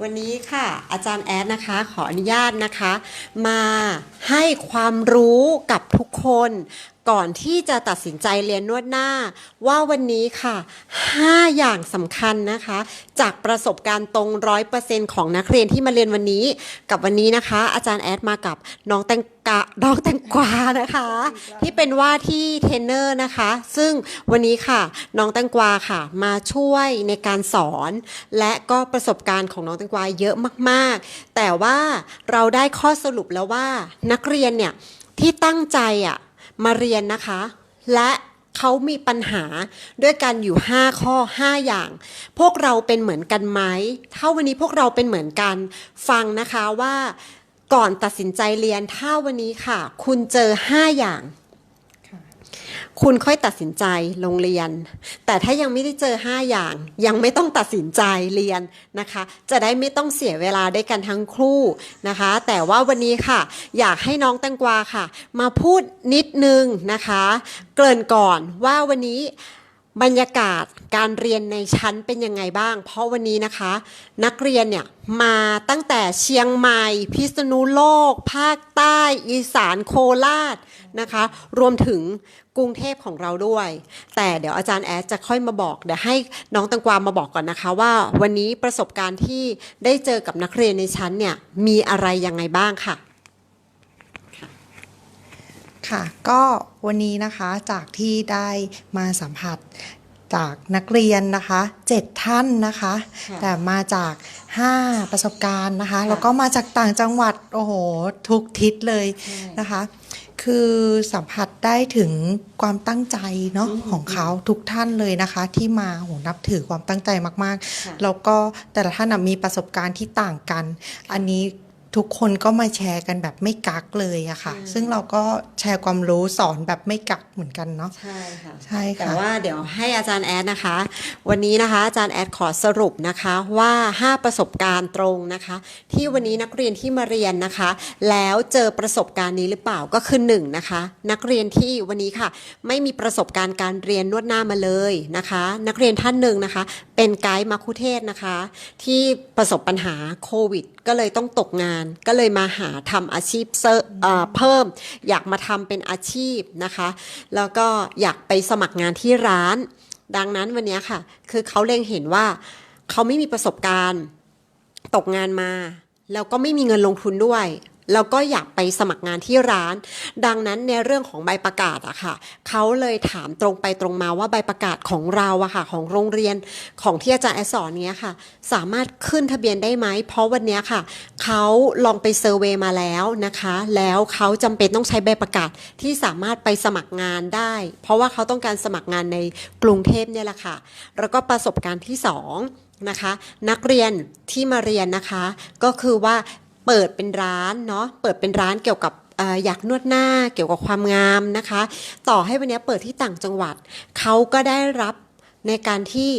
วันนี้ค่ะอาจารย์แอดนะคะขออนุญาตนะคะ มาให้ความรู้กับทุกคน ก่อนที่จะตัดสินใจเรียนนวดหน้า ว่าวันนี้ค่ะ 5 อย่างสำคัญนะคะ จากประสบการณ์ตรง 100%ของนักเรียนที่มาเรียนวันนี้ กับวันนี้นะคะ อาจารย์แอดมากับน้องแตงกะน้องแตงกวานะคะ ที่เป็นว่าที่เทรนเนอร์นะคะ ซึ่งวันนี้ค่ะน้องแตงกวาค่ะ มาช่วยในการสอน และก็ประสบการณ์ของน้องแตงกวาเยอะมากๆ แต่ว่าเราได้ข้อสรุปแล้วว่านักเรียนเนี่ยที่ตั้งใจอะ มาเรียนนะคะ และเขามีปัญหาด้วยกันอยู่ 5 ข้อ 5 อย่าง พวกเราเป็นเหมือนกันไหมถ้าวันนี้พวกเราเป็นเหมือนกัน ฟังนะคะว่าก่อนตัดสินใจเรียนถ้าวันนี้ค่ะ คุณเจอ 5 อย่าง คุณค่อยตัดสินใจลงเรียน แต่ถ้ายังไม่ได้เจอ 5 อย่าง ยังไม่ต้องตัดสินใจเรียนนะคะ จะได้ไม่ต้องเสียเวลาด้วยกันทั้งคู่นะคะ แต่ว่าวันนี้ค่ะ อยากให้น้องแตงกวาค่ะ มาพูดนิดนึงนะคะ เกริ่นก่อนว่าวันนี้ บรรยากาศการเรียนในชั้นเป็นยังไงบ้าง เพราะวันนี้นะคะ นักเรียนเนี่ยมาตั้งแต่เชียงใหม่ พิษณุโลก ภาคใต้ อีสานโคราชนะคะ รวมถึงกรุงเทพของเราด้วย แต่เดี๋ยวอาจารย์แอดจะค่อยมาบอก เดี๋ยวให้น้องตังกวามาบอกก่อนนะคะ ว่าวันนี้ประสบการณ์ที่ได้เจอกับนักเรียนในชั้นเนี่ยมีอะไรยังไงบ้างค่ะ ค่ะก็ วันนี้นะคะจากที่ได้มาสัมผัสจากนักเรียนนะคะเจ็ดท่านนะคะค่ะแต่มาจาก 5 ประสบการณ์นะคะค่ะแล้วก็มาจากต่างจังหวัด โอ้โห ทุกทิศเลยใช่นะคะ คือสัมผัสได้ถึงความตั้งใจเนาะอืมของเขาทุกท่านเลยนะคะ ที่มาโหนับถือความตั้งใจมากค่ะๆแล้วก็แต่ละท่านนะมีประสบการณ์ที่ต่างกัน อันนี้ ทุกคนก็มาแชร์กันแบบไม่กักเลยอะค่ะอืมซึ่งเราก็แชร์ความรู้สอนแบบไม่กักเหมือนกันเนาะใช่ค่ะใช่แต่ค่ะว่าเดี๋ยวให้อาจารย์แอดนะคะ วันนี้นะคะอาจารย์แอดขอสรุปนะคะว่า 5 ประสบการณ์ตรงนะคะ ที่วันนี้นักเรียนที่มาเรียนนะคะ แล้วเจอประสบการณ์นี้หรือเปล่าก็คือ1นงนะคะนักเรียนที่วันนี้ค่ะ ไม่มีประสบการณ์การเรียนนวดหน้ามาเลยนะคะ นักเรียนท่านหนึ่งนะคะ เป็นไกด์มาคุเทศก์นะคะ ที่ประสบปัญหาโควิดก็เลยต้องตกงาน ก็เลยมาหาทำอาชีพเพิ่ม อยากมาทำเป็นอาชีพนะคะ แล้วก็อยากไปสมัครงานที่ร้าน ดังนั้นวันนี้ค่ะ คือเขาเล็งเห็นว่าเขาไม่มีประสบการณ์ ตกงานมา แล้วก็ไม่มีเงินลงทุนด้วย แล้วก็อยากไปสมัครงานที่ร้าน ดังนั้นในเรื่องของใบประกาศอะค่ะเขาเลยถามตรงไปตรงมาว่าใบประกาศของเราอะค่ะของโรงเรียนของที่อาจารย์แอสอนเนี้ยค่ะ สามารถขึ้นทะเบียนได้ไหม เพราะวันเนี้ยค่ะเขาลองไปเซอร์เวย์มาแล้วนะคะ แล้วเขาจำเป็นต้องใช้ใบประกาศที่สามารถไปสมัครงานได้ เพราะว่าเขาต้องการสมัครงานในกรุงเทพเนี่ยแหละค่ะ แล้วก็ประสบการณ์ที่สองนะคะนักเรียนที่มาเรียนนะคะ ก็คือว่า เปิดเป็นร้านเนาะเปิดเป็นร้านเกี่ยวกับอยากนวดหน้าเกี่ยวกับความงามนะคะ ต่อให้วันนี้เปิดที่ต่างจังหวัดเขาก็ได้รับในการที่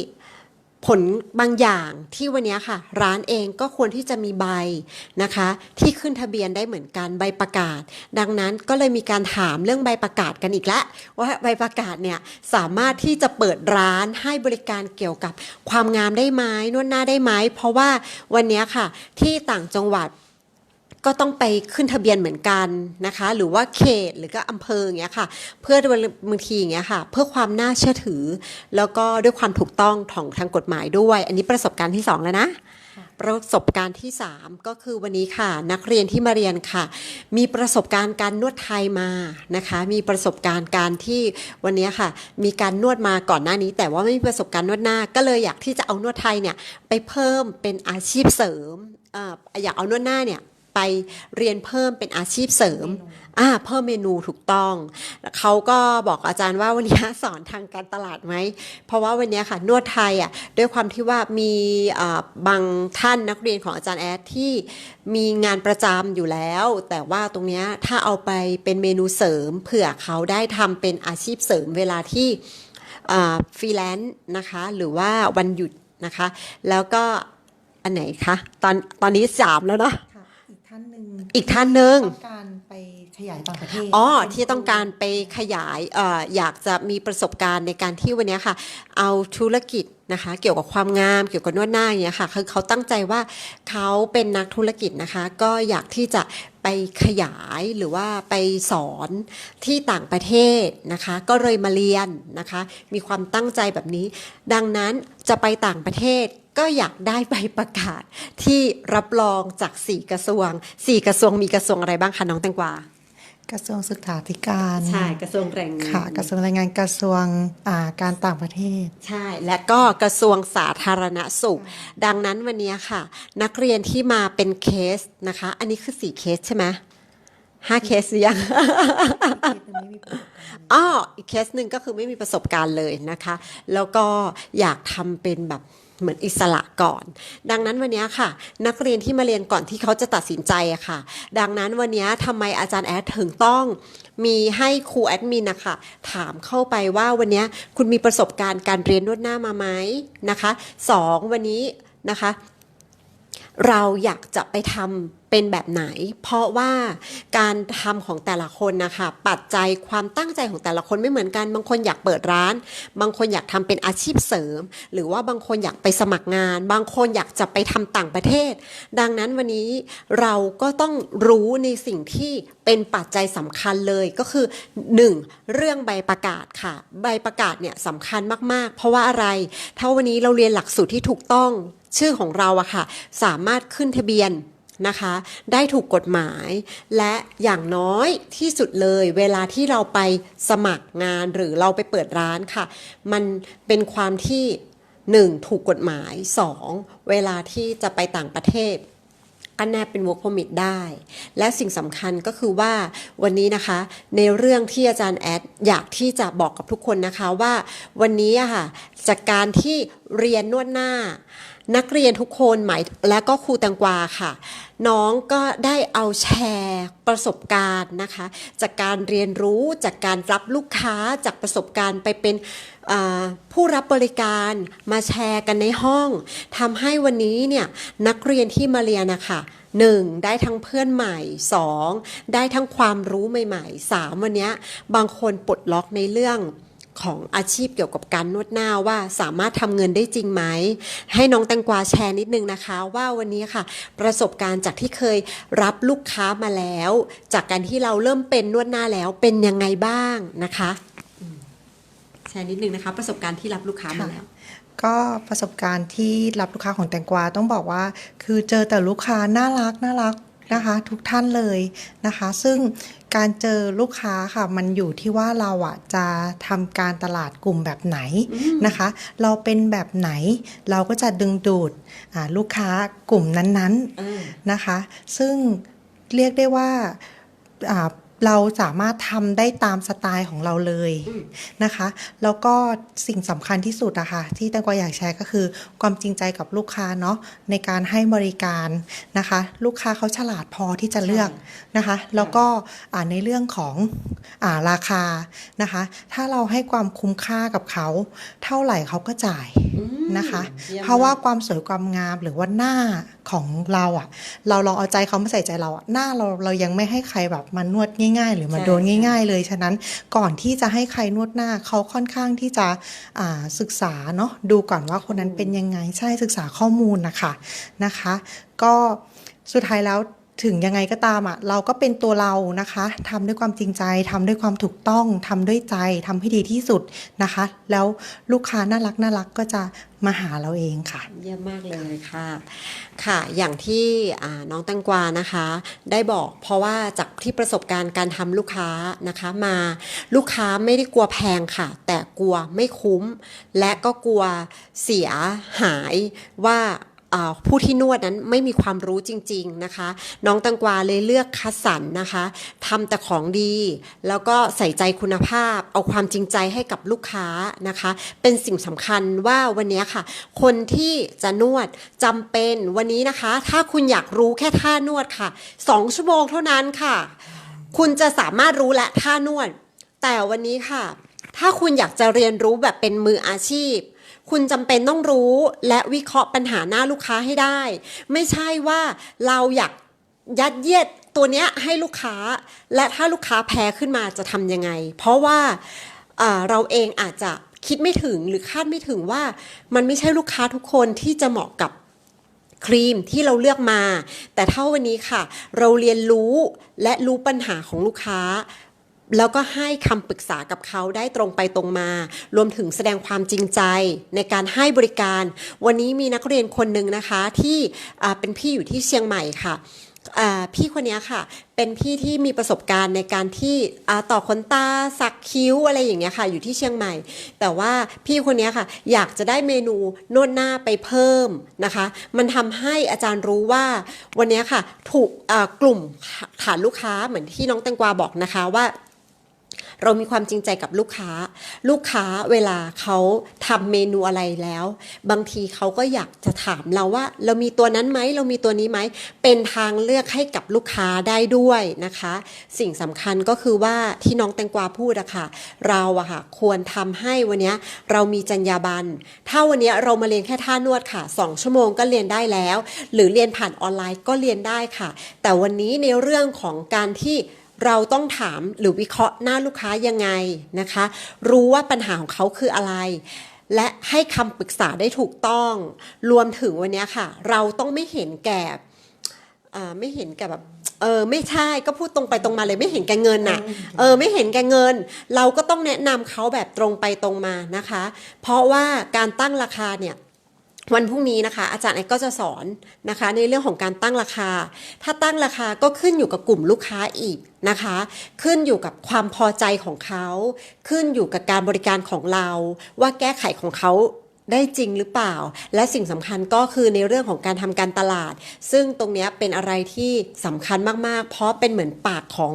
ผลบางอย่างที่วันนี้ค่ะ ร้านเองก็ควรที่จะมีใบนะคะ ที่ขึ้นทะเบียนได้เหมือนกันใบประกาศ ดังนั้นก็เลยมีการถามเรื่องใบประกาศกันอีกแล้วว่าใบประกาศเนี่ยสามารถที่จะเปิดร้านให้บริการเกี่ยวกับความงามได้ไหมนวดหน้าได้ไหมเพราะว่าวันนี้ค่ะที่ต่างจังหวัด ก็ต้องไปขึ้นทะเบียนเหมือนกันนะคะ หรือว่าเขตหรือก็อำเภออย่างเงี้ยค่ะ เพื่อบางทีอย่างเงี้ยค่ะ เพื่อความน่าเชื่อถือ แล้วก็ด้วยความถูกต้องของทางกฎหมายด้วย อันนี้ประสบการณ์ที่สองแล้วนะประสบการณ์ที่ 3 ก็คือวันนี้ค่ะ นักเรียนที่มาเรียนค่ะ มีประสบการณ์การนวดไทยมานะคะ มีประสบการณ์การที่วันนี้ค่ะ มีการนวดมาก่อนหน้านี้ แต่ว่าไม่มีประสบการณ์นวดหน้า ก็เลยอยากที่จะเอานวดไทยเนี่ยไปเพิ่มเป็นอาชีพเสริมออยากเอานวดหน้าเนี่ย ไปเรียนเพิ่มเป็นอาชีพเสริมอ่าเพิ่มเมนูถูกต้องเขาก็บอกอาจารย์ว่าวันนี้สอนทางการตลาดไหม เพราะว่าวันนี้ค่ะนวดไทยอะด้วยความที่ว่ามีบางท่านนักเรียนของอาจารย์แอดที่มีงานประจำอยู่แล้ว แต่ว่าตรงนี้ถ้าเอาไปเป็นเมนูเสริมเผื่อเขาได้ทำเป็นอาชีพเสริมเวลาที่ฟรีแลนซ์นะคะ หรือว่าวันหยุดนะคะ แล้วก็อันไหนคะ ตอนตอนนี้สามแล้วเนาะ อีกท่านหนึ่งอีกท่านหนึ่งต้องการไปขยายต่างประเทศอ๋อที่ต้องการไปขยายเอ่ออยากจะมีประสบการณ์ในการที่วันเนี้ยค่ะ เอาธุรกิจนะคะ เกี่ยวกับความงามเกี่ยวกับนวดหน้าอย่างเงี้ยค่ะคือเขาตั้งใจว่าเขาเป็นนักธุรกิจนะคะ ก็อยากที่จะไปขยายหรือว่าไปสอนที่ต่างประเทศนะคะ ก็เลยมาเรียนนะคะ มีความตั้งใจแบบนี้ ดังนั้นจะไปต่างประเทศ ก็อยากได้ใบประกาศที่รับรองจากสี่กระทรวงสี่กระทรวงมีกระทรวงอะไรบ้างคะน้องแตงกวากระทรวงศึกษาธิการใช่กระทรวงแรงงานค่ะกระทรวงแรงงานกระทรวงอ่าการต่างประเทศ ใช่ และก็กระทรวงสาธารณสุข ดังนั้นวันนี้ค่ะ นักเรียนที่มาเป็นเคสนะคะ อันนี้คือสี่เคสใช่ไหมห้าเคสหรือยังอ้ออีกเคสหนึ่งก็คือไม่มีประสบการณ์เลยนะคะ แล้วก็อยากทำเป็นแบบ เหมือนอิสระก่อน ดังนั้นวันนี้ค่ะ นักเรียนที่มาเรียนก่อนที่เขาจะตัดสินใจอะค่ะ ดังนั้นวันนี้ทำไมอาจารย์แอดถึงต้องมีให้ครูแอดมินนะคะถามเข้าไปว่าวันนี้คุณมีประสบการณ์การเรียนนวดหน้ามาไหมนะคะสองวันนี้นะคะ เราอยากจะไปทำ เป็นแบบไหน เพราะว่าการทำของแต่ละคนนะคะปัจจัยความตั้งใจของแต่ละคนไม่เหมือนกัน บางคนอยากเปิดร้าน บางคนอยากทำเป็นอาชีพเสริม หรือว่าบางคนอยากไปสมัครงาน บางคนอยากจะไปทำต่างประเทศ ดังนั้นวันนี้เราก็ต้องรู้ในสิ่งที่เป็นปัจจัยสำคัญเลยก็คือ 1. เรื่องใบประกาศค่ะ ใบประกาศเนี่ยสำคัญมาก ๆ เพราะว่าอะไร ถ้าวันนี้เราเรียนหลักสูตรที่ถูกต้องชื่อของเราอะค่ะ สามารถขึ้นทะเบียน นะคะ ได้ถูกกฎหมาย และอย่างน้อยที่สุดเลย เวลาที่เราไปสมัครงานหรือเราไปเปิดร้านค่ะ มันเป็นความที่ 1. ถูกกฎหมาย 2. เวลาที่จะไปต่างประเทศอันแนบเป็น work permit ได้ และสิ่งสำคัญก็คือว่าวันนี้นะคะ ในเรื่องที่อาจารย์แอดอยากที่จะบอกกับทุกคนนะคะว่าวันนี้อะค่ะ จากการที่เรียนนวดหน้า นักเรียนทุกคนหมายและก็ครูแตงกวาค่ะ น้องก็ได้เอาแชร์ประสบการณ์นะคะ จากการเรียนรู้จากการรับลูกค้าจากประสบการณ์ไปเป็นผู้รับบริการมาแชร์กันในห้องทำให้วันนี้เนี่ยนักเรียนที่มาเรียนนะคะหนึ่งได้ทั้งเพื่อนใหม่สองได้ทั้งความรู้ใหม่ๆสามวันนี้บางคนปลดล็อกในเรื่อง ของอาชีพเกี่ยวกับการนวดหน้าว่าสามารถทำเงินได้จริงไหม ให้น้องแตงกวาแชร์นิดนึงนะคะ ว่าวันนี้ค่ะ ประสบการณ์จากที่เคยรับลูกค้ามาแล้ว จากการที่เราเริ่มเป็นนวดหน้าแล้วเป็นยังไงบ้างนะคะอืมแชร์นิดนึงนะคะ ประสบการณ์ที่รับลูกค้ามาแล้วก็ประสบการณ์ที่รับลูกค้าของแตงกวาต้องบอกว่า คือเจอแต่ลูกค้าน่ารักน่ารัก นะคะทุกท่านเลยนะคะ ซึ่งการเจอลูกค้าค่ะมันอยู่ที่ว่าเราอะจะทำการตลาดกลุ่มแบบไหนนะคะ เราเป็นแบบไหนเราก็จะดึงดูดลูกค้ากลุ่มนั้นๆนะคะ ซึ่งเรียกได้ว่า เราสามารถทำได้ตามสไตล์ของเราเลยอืมนะคะ แล้วก็สิ่งสำคัญที่สุดอะค่ะที่แตงกวาอยากแชร์ก็คือ ความจริงใจกับลูกค้าเนาะในการให้บริการนะคะ ลูกค้าเขาฉลาดพอที่จะเลือกนะคะ แล้วก็อ่าในเรื่องของอ่าราคานะคะ ถ้าเราให้ความคุ้มค่ากับเขา เท่าไหร่เขาก็จ่ายอืม นะคะยี่ยมเพราะว่าลยความสวยความงามหรือว่าหน้าของเราอะเราลองเอาใจเขามาใส่ใจเราอะหน้าเราเรายังไม่ให้ใครแบบมานวดง่าย ๆ หรือมาใช่โดนง่าย ๆ เลยฉะนั้นก่อนที่จะให้ใครนวดหน้าเขาค่อนข้างที่จะอ่าศึกษาเนาะดูก่อนว่าคนนั้นเป็นยังไงใช่ศึกษาข้อมูลนะคะนะคะ ก็สุดท้ายแล้ว ถึงยังไงก็ตามอะเราก็เป็นตัวเรานะคะทำด้วยความจริงใจทำด้วยความถูกต้องทำด้วยใจทำให้ดีที่สุดนะคะ แล้วลูกค้าน่ารักน่ารักก็จะมาหาเราเองค่ะ เยี่ยมมากเลยค่ะ ค่ะ อย่างที่น้องแตงกวานะคะ ได้บอกเพราะว่าจากที่ประสบการณ์การทำลูกค้านะคะมาลูกค้าไม่ได้กลัวแพงค่ะ แต่กลัวไม่คุ้ม และก็กลัวเสียหายว่า ผู้ที่นวดนั้นไม่มีความรู้จริง ๆนะคะ น้องตังกวาเลยเลือกคัดสรรนะคะทำแต่ของดี แล้วก็ใส่ใจคุณภาพ เอาความจริงใจให้กับลูกค้านะคะ เป็นสิ่งสำคัญว่าวันนี้ค่ะ คนที่จะนวดจำเป็นวันนี้นะคะ ถ้าคุณอยากรู้แค่ท่านวดค่ะสองชั่วโมงเท่านั้นค่ะ คุณจะสามารถรู้และท่านวด แต่วันนี้ค่ะ ถ้าคุณอยากจะเรียนรู้แบบเป็นมืออาชีพ คุณจำเป็นต้องรู้และวิเคราะห์ปัญหาหน้าลูกค้าให้ได้ ไม่ใช่ว่าเราอยากยัดเยียดตัวเนี้ยให้ลูกค้า และถ้าลูกค้าแพ้ขึ้นมาจะทำยังไง เพราะว่าเอ่อเราเองอาจจะคิดไม่ถึงหรือคาดไม่ถึงว่ามันไม่ใช่ลูกค้าทุกคนที่จะเหมาะกับครีมที่เราเลือกมา แต่เท่าวันนี้ค่ะ เราเรียนรู้และรู้ปัญหาของลูกค้า แล้วก็ให้คำปรึกษากับเขาได้ตรงไปตรงมา รวมถึงแสดงความจริงใจในการให้บริการ วันนี้มีนักเรียนคนหนึ่งนะคะที่เป็นพี่อยู่ที่เชียงใหม่ค่ะพี่คนนี้ค่ะ เป็นพี่ที่มีประสบการณ์ในการที่ต่อขนตาสักคิ้วอะไรอย่างเงี้ยค่ะ อยู่ที่เชียงใหม่ แต่ว่าพี่คนนี้ค่ะ อยากจะได้เมนูนวดหน้าไปเพิ่มนะคะ มันทำให้อาจารย์รู้ว่า วันนี้ค่ะ ถูกกลุ่มฐานลูกค้าเหมือนที่น้องแตงกวาบอกนะคะว่า เรามีความจริงใจกับลูกค้า ลูกค้าเวลาเขาทำเมนูอะไรแล้ว บางทีเขาก็อยากจะถามเราว่า เรามีตัวนั้นไหมเรามีตัวนี้ไหมเป็นทางเลือกให้กับลูกค้าได้ด้วยนะคะ สิ่งสำคัญก็คือว่าที่น้องแตงกวาพูดอะค่ะ เราอะค่ะควรทำให้วันนี้เรามีจรรยาบรรณถ้าวันนี้เรามาเรียนแค่ท่านวดค่ะ 2 ชั่วโมงก็เรียนได้แล้ว หรือเรียนผ่านออนไลน์ก็เรียนได้ค่ะ แต่วันนี้ในเรื่องของการที่ เราต้องถามหรือวิเคราะห์หน้าลูกค้ายังไงนะคะ รู้ว่าปัญหาของเขาคืออะไร และให้คำปรึกษาได้ถูกต้อง รวมถึงวันเนี้ยค่ะ เราต้องไม่เห็นแก่อ่าไม่เห็นแก่แบบเออไม่ใช่ก็พูดตรงไปตรงมาเลยไม่เห็นแก่เงินน่ะเออไม่เห็นแก่เงิน เราก็ต้องแนะนำเขาแบบตรงไปตรงมานะคะ เพราะว่าการตั้งราคาเนี่ย วันพรุ่งนี้นะคะ อาจารย์ไอ้ก็จะสอนนะคะ ในเรื่องของการตั้งราคา ถ้าตั้งราคาก็ขึ้นอยู่กับกลุ่มลูกค้าอีกนะคะ ขึ้นอยู่กับความพอใจของเขา ขึ้นอยู่กับการบริการของเรา ว่าแก้ไขของเขาได้จริงหรือเปล่า และสิ่งสำคัญก็คือในเรื่องของการทำการตลาด ซึ่งตรงนี้เป็นอะไรที่สำคัญมาก ๆ เพราะเป็นเหมือนปากของ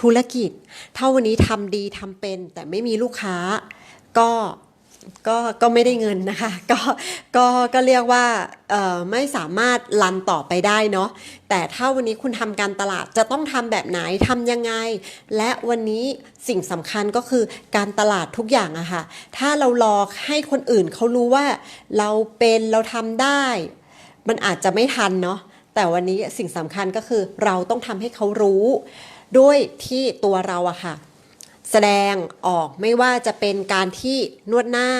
ธุรกิจ ถ้าวันนี้ทำดีทำเป็น แต่ไม่มีลูกค้าก็ ก็ก็ไม่ได้เงินนะคะ ก็ก็ก็เรียกว่าไม่สามารถรันต่อไปได้เนาะแต่ถ้าวันนี้คุณทำการตลาดจะต้องทำแบบไหนทำยังไง และวันนี้สิ่งสำคัญก็คือการตลาดทุกอย่างอะค่ะถ้าเรารอให้คนอื่นเขารู้ว่าเราเป็นเราทำได้ มันอาจจะไม่ทันเนาะแต่วันนี้สิ่งสำคัญก็คือเราต้องทำให้เขารู้ ด้วยที่ตัวเราอะค่ะ แสดงออกไม่ว่าจะเป็นการที่นวดหน้า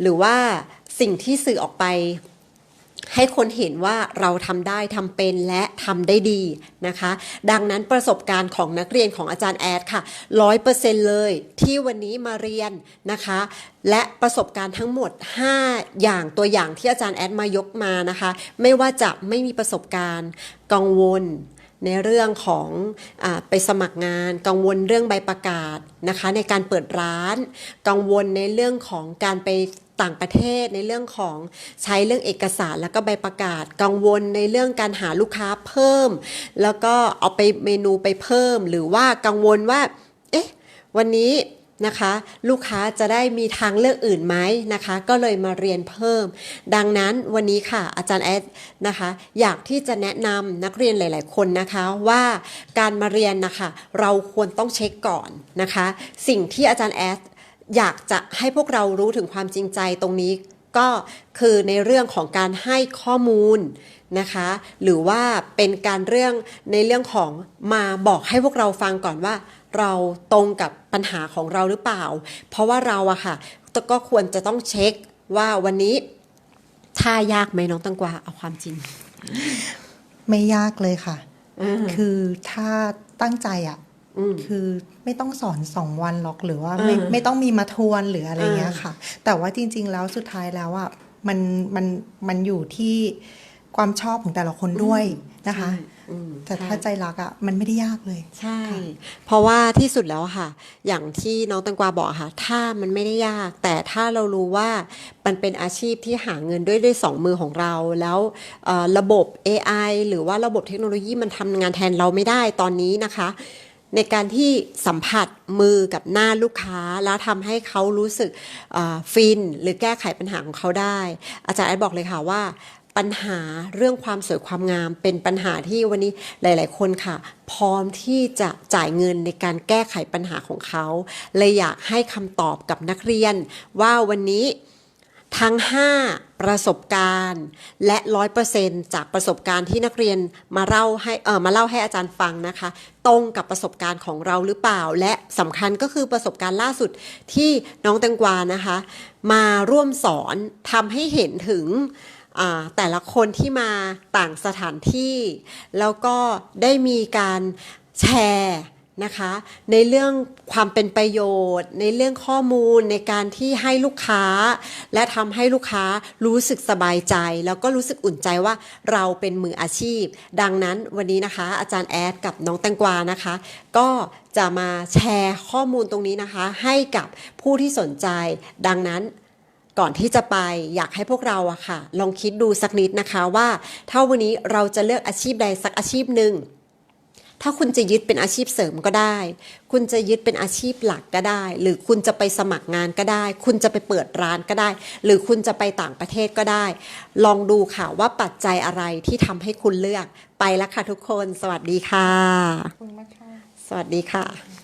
หรือว่าสิ่งที่สื่อออกไปให้คนเห็นว่าเราทำได้ทำเป็นและทำได้ดีนะคะ ดังนั้นประสบการณ์ของนักเรียนของอาจารย์แอดค่ะร้อยเปอร์เซ็นเลยที่วันนี้มาเรียนนะคะ และประสบการณ์ทั้งหมด 5 อย่างตัวอย่างที่อาจารย์แอดมายกมานะคะ ไม่ว่าจะไม่มีประสบการณ์ กังวล ในเรื่องของอไปสมัครงาน กังวลเรื่องใบประกาศนะคะในการเปิดร้าน กังวลในเรื่องของการไปต่างประเทศในเรื่องของใช้เรื่องเอกสารแล้วก็ใบประกาศ กังวลในเรื่องการหาลูกค้าเพิ่ม แล้วก็เอาไปเมนูไปเพิ่ม หรือว่ากังวลว่าเอ๊ะวันนี้ นะคะ ลูกค้าจะได้มีทางเลือกอื่นไหมนะคะ ก็เลยมาเรียนเพิ่ม ดังนั้นวันนี้ค่ะอาจารย์แอดนะคะ อยากที่จะแนะนำนักเรียนหลาย ๆ คนนะคะว่าการมาเรียนนะคะ เราควรต้องเช็คก่อนนะคะ สิ่งที่อาจารย์แอดอยากจะให้พวกเรารู้ถึงความจริงใจตรงนี้ก็คือในเรื่องของการให้ข้อมูลนะคะ หรือว่าเป็นการเรื่องในเรื่องของมาบอกให้พวกเราฟังก่อนว่า เราตรงกับปัญหาของเราหรือเปล่า เพราะว่าเราอะค่ะก็ควรจะต้องเช็คว่าวันนี้ถ้ายากไหมน้องตังกวาเอาความจริง ไม่ยากเลยค่ะอืมคือถ้าตั้งใจอะอืมคือไม่ต้องสอนสองวันหรอกหรือว่าไม่เออไม่ต้องมีมาทวนหรืออะไรเงี้ยเออค่ะ แต่ว่าจริง ๆ แล้วสุดท้ายแล้วอะมันมันมันอยู่ที่ความชอบของแต่ละคนด้วยนะคะ อืมแต่ใช่ถ้าใจรักอะมันไม่ได้ยากเลย ใช่เพราะว่าที่สุดแล้วอะค่ะ อย่างที่น้องตังกวาบอกอะค่ะ ถ้ามันไม่ได้ยาก แต่ถ้าเรารู้ว่ามันเป็นอาชีพที่หาเงินด้วยด้วยสองมือของเรา แล้วเอ่อระบบ AI หรือว่าระบบเทคโนโลยีมันทำงานแทนเราไม่ได้ตอนนี้นะคะ ในการที่สัมผัสมือกับหน้าลูกค้า แล้วทำให้เขารู้สึกเอ่อฟิน หรือแก้ไขปัญหาของเขาได้ อาจารย์แอดบอกเลยค่ะว่า ปัญหาเรื่องความสวยความงามเป็นปัญหาที่วันนี้หลาย ๆ คนค่ะ พร้อมที่จะจ่ายเงินในการแก้ไขปัญหาของเขาเลยอยากให้คำตอบกับนักเรียน ว่าวันนี้ทั้ง 5 ประสบการณ์ และ100%จากประสบการณ์ที่นักเรียนมาเล่าให้เออมาเล่าให้อาจารย์ฟังนะคะ ตรงกับประสบการณ์ของเราหรือเปล่า และสำคัญก็คือประสบการณ์ล่าสุดที่น้องแตงกวานะคะ มาร่วมสอนทำให้เห็นถึง แต่ละคนที่มาต่างสถานที่ แล้วก็ได้มีการแชร์นะคะในเรื่องความเป็นประโยชน์ ในเรื่องข้อมูลในการที่ให้ลูกค้า และทำให้ลูกค้ารู้สึกสบายใจ แล้วก็รู้สึกอุ่นใจว่าเราเป็นมืออาชีพ ดังนั้นวันนี้นะคะ อาจารย์แอดกับน้องแตงกวานะคะ ก็จะมาแชร์ข้อมูลตรงนี้นะคะ ให้กับผู้ที่สนใจ ดังนั้น ก่อนที่จะไปอยากให้พวกเราอะค่ะ ลองคิดดูสักนิดนะคะว่า ถ้าวันนี้เราจะเลือกอาชีพใดสักอาชีพหนึ่งถ้าคุณจะยึดเป็นอาชีพเสริมก็ได้ คุณจะยึดเป็นอาชีพหลักก็ได้ หรือคุณจะไปสมัครงานก็ได้ คุณจะไปเปิดร้านก็ได้ หรือคุณจะไปต่างประเทศก็ได้ ลองดูค่ะว่าปัจจัยอะไรที่ทำให้คุณเลือก ไปแล้วค่ะทุกคน สวัสดีค่ะขอบคุณมากค่ะสวัสดีค่ะ